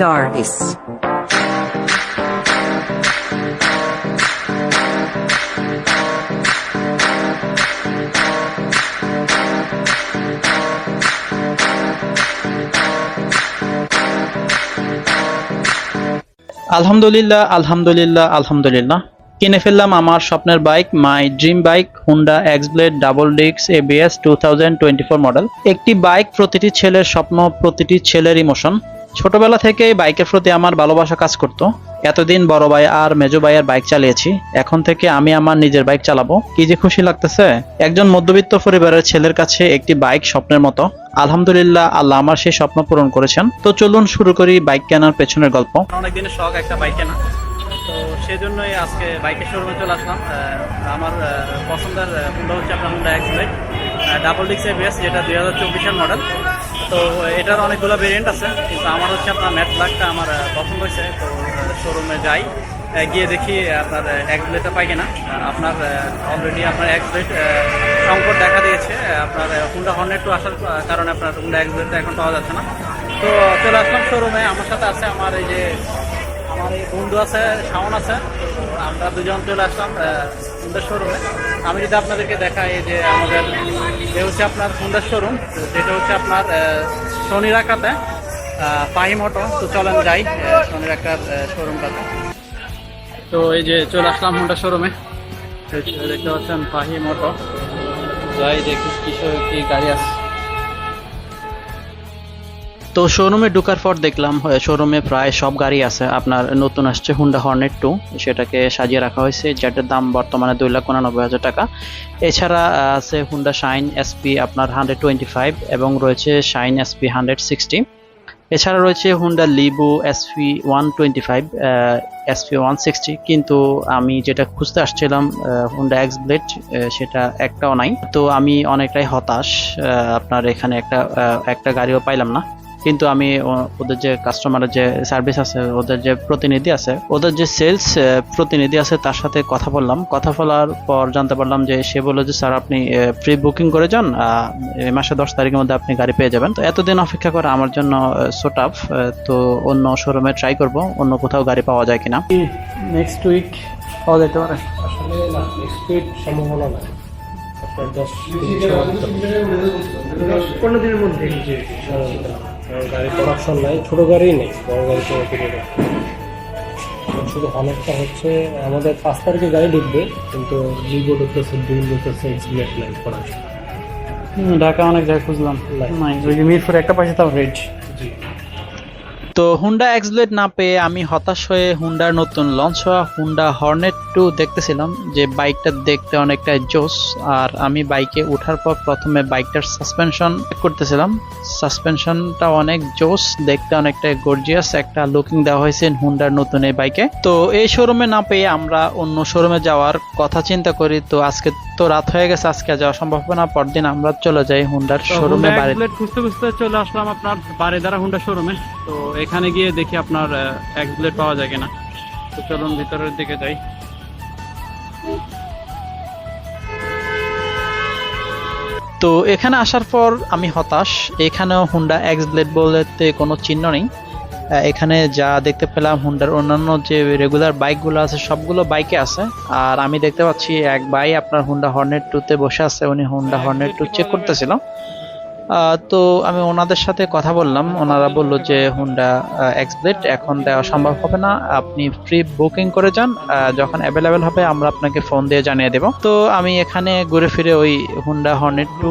Darvis. আলহামদুলিল্লাহ আলহামদুলিল্লাহ আলহামদুলিল্লাহ। কিনে ফেললাম আমার স্বপ্নের bike, my dream bike, Honda X blade double ডিক্স এবিএস টু মডেল। একটি বাইক, প্রতিটি ছেলের স্বপ্ন, প্রতিটি ছেলের ইমোশন। ছোটবেলা থেকেই বাইকের প্রতি আমার ভালোবাসা কাজ করত। এতদিন বড় ভাই আর মেজো ভাইয়ের বাইক চালিয়েছি। এখন থেকে আমি আমার নিজের বাইক চালাবো। কি যে খুশি লাগতেছে। একজন মধ্যবিত্ত পরিবারের ছেলের কাছে একটি বাইক স্বপ্নের মতো। আলহামদুলিল্লাহ, আল্লাহ আমার সেই স্বপ্ন পূরণ করেছেন। তো চলুন শুরু করি বাইক কেনার পেছনের গল্প। অনেক দিনের শখ একটা বাইক কেনা। তো সেজন্যই আজকে বাইকের শোরুমে চলে আসলাম। আমার পছন্দের হুন্ডা হচ্ছে আপনার হুন্ডা এক্সপ্লেট ডাবল ডিক্স এবিএস যেটা দুই হাজার চব্বিশের মডেল তো এটার অনেকগুলো ভেরিয়েন্ট আছে, কিন্তু আমার হচ্ছে আপনার ম্যাট ব্ল্যাকটা আমার পছন্দ হয়েছে। তো শোরুমে যাই গিয়ে দেখি আপনার এক এক্সপ্লেটটা পাই কিনা। আপনার অলরেডি আপনার এক্সপ্লেট সংকট দেখা দিয়েছে। আপনার হুন্ডা হর্নেট টু আসার কারণে আপনার হুন্ডা এক্সপ্লেটটা এখন পাওয়া যাচ্ছে না। তো, চলে আসলাম শোরুমে আমার সাথে আছে আমার এই যে, আমার এই বন্ধু আছে, শাওন আছে। আমরা দুজন চলে আসলাম হুন্ডার শোরুমে আমি যদি আপনাদেরকে দেখাই এই যে আমাদের, এ হচ্ছে আপনার হুন্ডার শোরুম যেটা হচ্ছে আপনার শনি রাখাতে পাহি অটো তো চলেন যাই শনি রাখার শোরুমটাতে তো এই যে চলে আসলাম হুন্ডা শোরুমে দেখতে পাচ্ছেন পাহি অটো যাই দেখি কিশোর কি গাড়ি আছে। তো শোরুমে ঢোকার পর দেখলাম শোরুমে প্রায় সব গাড়ি আছে। আপনার নতুন আসছে হুন্ডা হর্নেট টু সেটাকে সাজিয়ে রাখা হয়েছে যেটার দাম বর্তমানে দুই লাখ উনানব্বই হাজার টাকা। এছাড়া আছে হুন্ডা শাইন এসপি আপনার হান্ড্রেড টোয়েন্টি ফাইভ এবং রয়েছে শাইন এসপি হান্ড্রেড সিক্সটি এছাড়া রয়েছে Honda Livo SP one twenty five SP one sixty কিন্তু আমি যেটা খুঁজতে আসছিলাম হুন্ডা এক্স ব্লেড সেটা একটাও নাই। তো আমি অনেকটাই হতাশ আপনার এখানে একটা একটা গাড়িও পাইলাম না। কিন্তু আমি ওদের যে কাস্টমারের যে সার্ভিস আছে ওদের যে প্রতিনিধি আছে ওদের যে সেলস প্রতিনিধি আছে তার সাথে কথা বললাম কথা বলার পর জানতে পারলাম যে সে বলল যে স্যার আপনি প্রি বুকিং করে যান এই মাসে দশ তারিখের মধ্যে আপনি গাড়ি পেয়ে যাবেন তো এতদিন অপেক্ষা করা আমার জন্য সো টাফ তো অন্য শোরুমে ট্রাই করব অন্য কোথাও গাড়ি পাওয়া যায় কিনা নেক্সট উইক পাওয়া যেতে পারে আসলে না স্পিড সম্ভাবনা না আপনার দশ পনেরো দিনের মধ্যে জি গাড়ি প্রোডাকশন নাই ছোট গাড়ি নেই বড় গাড়ি তো কিনে শুধু অনেকটা হচ্ছে আমাদের পাঁচ তারিখে গাড়ি ঢুকবে কিন্তু লিগো ঢুকতেছে দুই ঢুকতেছে এক্সিলেট নাই প্রোডাকশন ঢাকা অনেক জায়গায় খুঁজলাম। নাই। মিরপুরে একটা পাশে তাও রেট জি। তো হুন্ডা এক্সব্লেড না পেয়ে আমি হতাশ হয়ে হুন্ডার নতুন লঞ্চ হওয়া হুন্ডা হর্নেট টু দেখতেছিলাম, যে বাইকটা দেখতে অনেকটা জোস আর আমি বাইকে ওঠার পর প্রথমে বাইকটার সাসপেনশন করতেছিলাম। সাসপেনশনটা অনেক জোস দেখতে অনেকটা গর্জিয়াস একটা লুকিং দেওয়া হয়েছে হুন্ডার নতুন এই বাইকে তো এই শোরুমে না পেয়ে আমরা অন্য শোরুমে যাওয়ার কথা চিন্তা করি। তো আজকে তো রাত হয়ে গেছে আজকে যাওয়া সম্ভব না পরদিন আমরা চলে যাই হুন্ডার শোরুমে বাড়ি খুঁজতে খুঁজতে চলে আসলাম আপনার বাড়িদারা হুন্ডা শোরুমে তো এখানে গিয়ে দেখি আপনার এক এক্সব্লেড পাওয়া যায় কিনা। তো চলুন ভিতরের দিকে যাই। তো এখানে আসার পর আমি হতাশ। এখানেও হুন্ডা এক্স ব্লেড বলতে কোনো চিহ্ন নেই। এখানে যা দেখতে পেলাম হুন্ডার অন্যান্য যে রেগুলার বাইকগুলো আছে, সবগুলো বাইকে আছে। আর আমি দেখতে পাচ্ছি এক ভাই আপনার হুন্ডা হর্নেট টুতে বসে আছে। উনি হুন্ডা হর্নেট টু চেক করতেছিল। তো আমি ওনাদের সাথে কথা বললাম। ওনারা বলল যে, হুন্ডা এক্সপ্লেট এখন দেওয়া সম্ভব হবে না। আপনি ফ্রি বুকিং করে যান। যখন অ্যাভেলেবেল হবে, আমরা আপনাকে ফোন দিয়ে জানিয়ে দেব। তো আমি এখানে ঘুরে ফিরে ওই হুন্ডা হর্নেট টু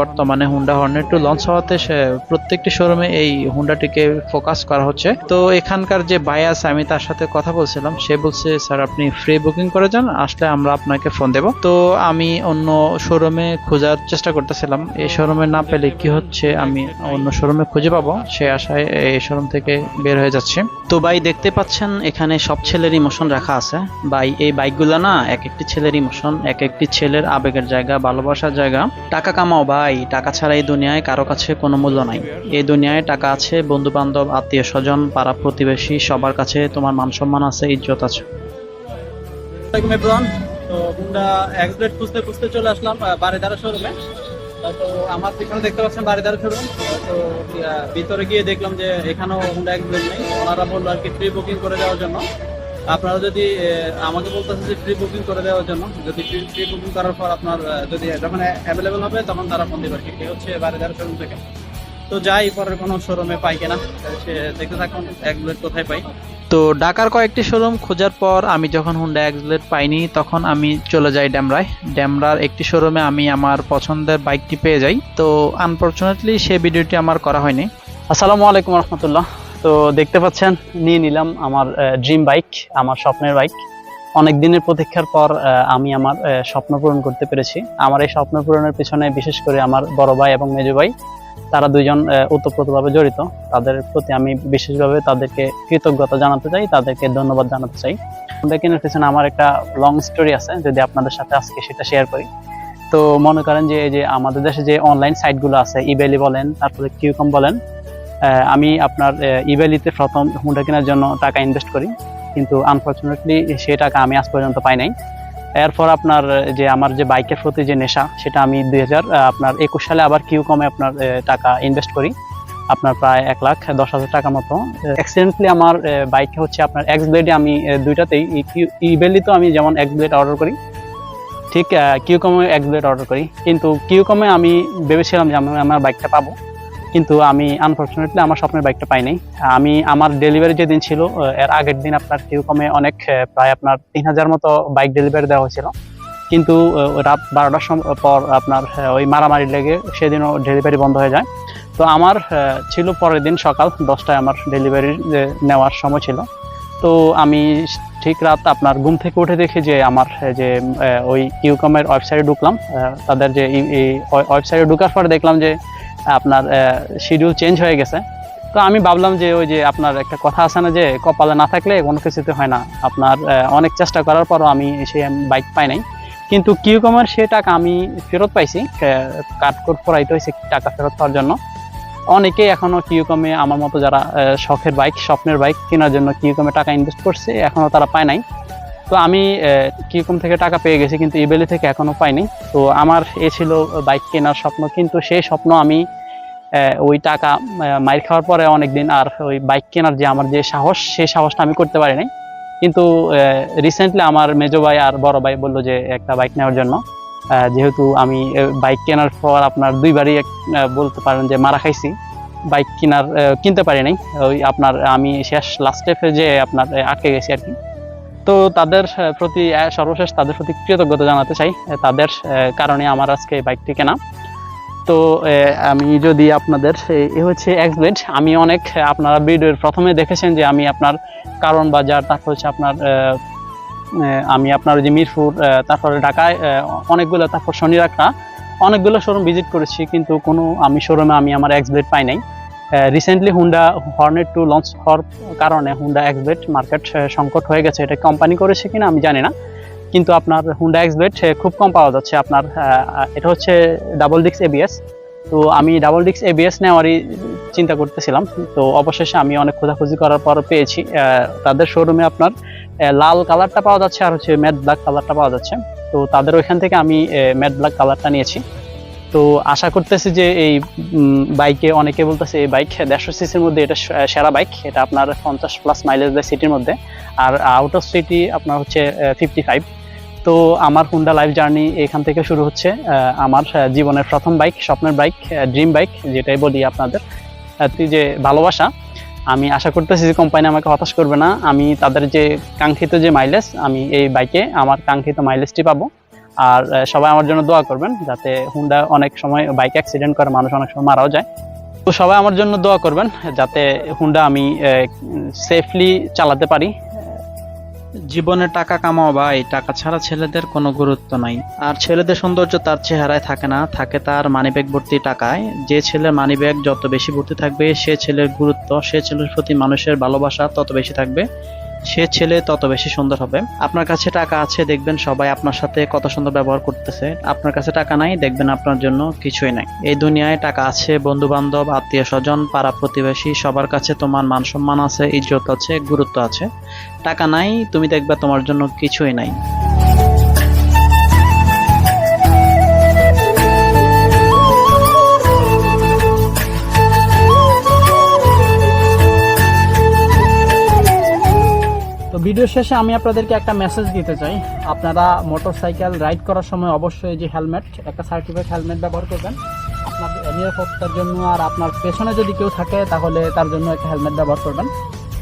বর্তমানে হুন্ডা হর্নেট টু লঞ্চ হওয়াতে প্রত্যেকটি শোরুমে এই হুন্ডাটিকে ফোকাস করা হচ্ছে। তো এখানকার যে আছে আমি তার সাথে কথা বলছিলাম। সে বলছে, স্যার, আপনি ফ্রি বুকিং করে যান। আসলে আমরা আপনাকে ফোন দেব। তো আমি অন্য শোরুমে খোঁজার চেষ্টা করতেছিলাম। এই শোরুমে না পেলে কি হচ্ছে? আমি অন্য শোরুমে খুঁজে পাবো। সে আশায় এই শোরুম থেকে বের হয়ে যাচ্ছে। তো ভাই দেখতে পাচ্ছেন এখানে সব ছেলের ইমোশন রাখা আছে। ভাই এই বাইকগুলো না এক একটি ছেলের ইমোশন এক একটি ছেলের আবেগের জায়গা ভালোবাসার জায়গা। টাকা কামাও ভাই টাকা ছাড়া এই দুনিয়ায় কারও কাছে কোনো মূল্য নাই। এই দুনিয়ায় টাকা আছে বন্ধু বান্ধব আত্মীয় স্বজন পাড়া প্রতিবেশী সবার কাছে তোমার মান সম্মান আছে ইজ্জত আছে। তো হুন্ডা এক্সপ্লেট খুঁজতে খুঁজতে চলে আসলাম বারেদারা শোরুমে। তো আমার পিছনে দেখতে পাচ্ছেন বাড়িদার শোরুম। তো ভিতরে গিয়ে দেখলাম যে এখানেও হুন্ডা এক্সপ্লেন নেই। ওনারা বলল আর কি প্রি বুকিং করে দেওয়ার জন্য। আপনারা যদি আমাকে বলতেছেন যে প্রি বুকিং করে দেওয়ার জন্য, যদি প্রি বুকিং করার পর আপনার যদি যখন অ্যাভেলেবেল হবে, তখন তারা ফোন দেবে আর কি। হচ্ছে বাড়িদার শোরুম থেকে। তো যাই, পরের কোনো শোরুমে পাই কিনা, সে দেখতে থাকুন, এক বুলেট কোথায় পাই। তো ঢাকার কয়েকটি শোরুম খোঁজার পর আমি যখন হুন্ডা এক্সব্লেড পাইনি, তখন আমি চলে যাই ড্যামরায় ড্যামরার একটি শোরুমে আমি আমার পছন্দের বাইকটি পেয়ে যাই। তো আনফর্চুনেটলি সেই ভিডিওটি আমার করা হয়নি। আসসালামু আলাইকুম রহমতুল্লাহ। তো দেখতে পাচ্ছেন, নিয়ে নিলাম আমার ড্রিম বাইক আমার স্বপ্নের বাইক অনেক দিনের প্রতীক্ষার পর আমি আমার স্বপ্ন পূরণ করতে পেরেছি। আমার এই স্বপ্ন পূরণের পিছনে বিশেষ করে আমার বড় ভাই এবং মেজো ভাই তারা দুইজন ওতপ্রোতভাবে জড়িত। তাদের প্রতি আমি বিশেষভাবে তাদেরকে কৃতজ্ঞতা জানাতে চাই, তাদেরকে ধন্যবাদ জানাতে চাই। হোন্ডা কেনার পিছনে আমার একটা লং স্টোরি আছে, যদি আপনাদের সাথে আজকে সেটা শেয়ার করি। তো মনে করেন যে, এই যে আমাদের দেশে যে অনলাইন সাইটগুলো আছে ইবেলি বলেন, তারপরে কিউকম বলেন আমি আপনার ইবেলিতে প্রথম হুন্ডা কেনার জন্য টাকা ইনভেস্ট করি। কিন্তু আনফর্চুনেটলি সেই টাকা আমি আজ পর্যন্ত পাই নাই। এরপর আপনার যে আমার যে বাইকের প্রতি যে নেশা, সেটা আমি দুই হাজার আপনার একুশ সালে আবার কিউ কমে আপনার টাকা ইনভেস্ট করি। আপনার প্রায় এক লাখ দশ হাজার টাকা মতো। অ্যাক্সিডেন্টলি আমার বাইকে হচ্ছে আপনার এক্স ব্লেডে আমি দুইটাতেই ইবেলি তো আমি যেমন এক্স ব্লেড অর্ডার করি, ঠিক কিউ কমে এক্স ব্লেড অর্ডার করি। কিন্তু কিউ কমে আমি ভেবেছিলাম যে আমি আমার বাইকটা পাবো। কিন্তু আমি আনফর্চুনেটলি আমার স্বপ্নের বাইকটা পাই নাই। আমি আমার ডেলিভারি যেদিন ছিল এর আগের দিন আপনার কিউ কমে অনেক প্রায় আপনার তিন হাজার মতো বাইক ডেলিভারি দেওয়া হয়েছিল। কিন্তু রাত বারোটার সময় পর আপনার ওই মারামারি লেগে সেদিনও ডেলিভারি বন্ধ হয়ে যায়। তো আমার ছিল পরের দিন সকাল দশটায় আমার ডেলিভারি নেওয়ার সময় ছিল। তো আমি ঠিক রাত আপনার ঘুম থেকে উঠে দেখি যে আমার যে ওই কিউকমের ওয়েবসাইটে ঢুকলাম। তাদের যে ওয়েবসাইটে ঢুকার পরে দেখলাম যে আপনার শিডিউল চেঞ্জ হয়ে গেছে। তো আমি ভাবলাম যে ওই যে আপনার একটা কথা আছে না যে, কপালে না থাকলে কোনো কিছুতে হয় না। আপনার অনেক চেষ্টা করার পরও আমি সে বাইক পাই নাই। কিন্তু কিউকমের সে টাকা আমি ফেরত পাইছি কাট কোড করাইতে হয়েছে টাকা ফেরত পাওয়ার জন্য। অনেকেই এখনও কিউকমে আমার মতো যারা শখের বাইক স্বপ্নের বাইক কেনার জন্য কিউকমে টাকা ইনভেস্ট করছে এখনও তারা পায় নাই। তো আমি কিউকম থেকে টাকা পেয়ে গেছি কিন্তু ইবেলি থেকে এখনও পাইনি। তো আমার এ ছিল বাইক কেনার স্বপ্ন, কিন্তু সেই স্বপ্ন আমি ওই টাকা মাইর খাওয়ার পরে অনেকদিন আর ওই বাইক কেনার যে আমার যে সাহস সেই সাহসটা আমি করতে পারি নাই কিন্তু রিসেন্টলি আমার মেজো ভাই আর বড় ভাই বলল যে একটা বাইক নেওয়ার জন্য। যেহেতু আমি বাইক কেনার পর আপনার দুইবারই বলতে পারেন যে মারা খাইছি। বাইক কেনার কিনতে পারি নাই ওই আপনার আমি শেষ লাস্ট যে আপনার আটকে গেছি আর কি। তো তাদের প্রতি সর্বশেষ তাদের প্রতি কৃতজ্ঞতা জানাতে চাই তাদের কারণে আমার আজকে বাইকটি কেনা। তো আমি যদি আপনাদের, এ- হচ্ছে এক্সব্লেড আমি অনেক আপনারা ভিডিওর প্রথমে দেখেছেন যে আমি আপনার কারণ বাজার তারপর হচ্ছে আপনার আমি আপনার যে মিরপুর তারপরে ঢাকায় অনেকগুলো, তারপর শনি রাখা অনেকগুলো শোরুম ভিজিট করেছি, কিন্তু কোনো আমি শোরুমে আমি আমার এক্সব্লেড পাই নাই। Recently Honda Hornet two launch হওয়ার কারণে হুন্ডা এক্সব্লেড মার্কেট সংকট হয়ে গেছে। এটা কোম্পানি করেছে কিনা আমি জানি না। কিন্তু আপনার হুন্ডা এক্সব্লেড খুব কম পাওয়া যাচ্ছে আপনার এটা হচ্ছে ডাবল ডিক্স এবিএস তো আমি ডাবল ডিক্স এবিএস নেওয়ারই চিন্তা করতেছিলাম। তো অবশেষে আমি অনেক খোঁজাখুঁজি করার পর পেয়েছি। তাদের শোরুমে আপনার লাল কালারটা পাওয়া যাচ্ছে আর হচ্ছে ম্যাট ব্ল্যাক কালারটা পাওয়া যাচ্ছে। তো তাদের ওইখান থেকে আমি ম্যাট ব্ল্যাক কালারটা নিয়েছি। তো আশা করতেছি যে এই বাইকে অনেকে বলতেছে, এই বাইক দেড়শো সিসির মধ্যে এটা সেরা বাইক এটা আপনার পঞ্চাশ প্লাস মাইলেজ দেয় সিটির মধ্যে। আর আউট অফ সিটি আপনার হচ্ছে ফিফটি ফাইভ তো আমার হুন্ডা লাইফ জার্নি এখান থেকে শুরু হচ্ছে আমার জীবনের প্রথম বাইক স্বপ্নের বাইক ড্রিম বাইক যেটাই বলি আপনাদের যে ভালোবাসা। আমি আশা করতেছি যে কোম্পানি আমাকে হতাশ করবে না। আমি তাদের যে কাঙ্ক্ষিত যে মাইলেজ আমি এই বাইকে আমার কাঙ্ক্ষিত মাইলেজটি পাবো। আর সবাই আমার জন্য দোয়া করবেন যাতে হুন্ডা অনেক সময় বাইক অ্যাক্সিডেন্ট করে, মানুষ অনেক সময় মারাও যায়। তো সবাই আমার জন্য দোয়া করবেন যাতে হুন্ডা আমি সেফলি চালাতে পারি। জীবনে টাকা কামাও ভাই, টাকা ছাড়া ছেলেদের কোনো গুরুত্ব নাই। আর ছেলেদের সৌন্দর্য তার চেহারায় থাকে না, থাকে তার মানিব্যাগ ভর্তি টাকায়। যে ছেলের মানিব্যাগ যত বেশি ভর্তি থাকবে, সে ছেলের গুরুত্ব, সে ছেলের প্রতি মানুষের ভালোবাসা তত বেশি থাকবে। সে ছেলে তত বেশি সুন্দর হবে। আপনার কাছে টাকা আছে, দেখবেন সবাই আপনার সাথে কত সুন্দর ব্যবহার করতেছে। আপনার কাছে টাকা নাই, দেখবেন আপনার জন্য কিছুই নাই। এই দুনিয়ায় টাকা আছে বন্ধু বান্ধব আত্মীয় স্বজন পাড়া প্রতিবেশী, সবার কাছে তোমার মান সম্মান আছে, ইজ্জত আছে, গুরুত্ব আছে। টাকা নাই, তুমি দেখবে তোমার জন্য কিছুই নাই। ভিডিও শেষে আমি আপনাদেরকে একটা মেসেজ দিতে চাই। আপনারা মোটরসাইকেল রাইড করার সময় অবশ্যই যে হেলমেট একটা সার্টিফাইড হেলমেট ব্যবহার করবেন। আপনার নিরাপত্তার জন্য আর আপনার পেছনে যদি কেউ থাকে, তাহলে তার জন্য একটা হেলমেট ব্যবহার করবেন।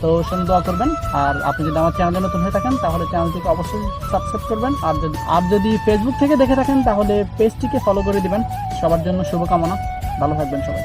তো সেজন্য দোয়া করবেন। আর আপনি যদি আমার চ্যানেলে নতুন হয়ে থাকেন, তাহলে চ্যানেলটিকে অবশ্যই সাবস্ক্রাইব করবেন। আর যদি আর যদি ফেসবুক থেকে দেখে থাকেন, তাহলে পেজটিকে ফলো করে দিবেন। সবার জন্য শুভকামনা। ভালো থাকবেন সবাই।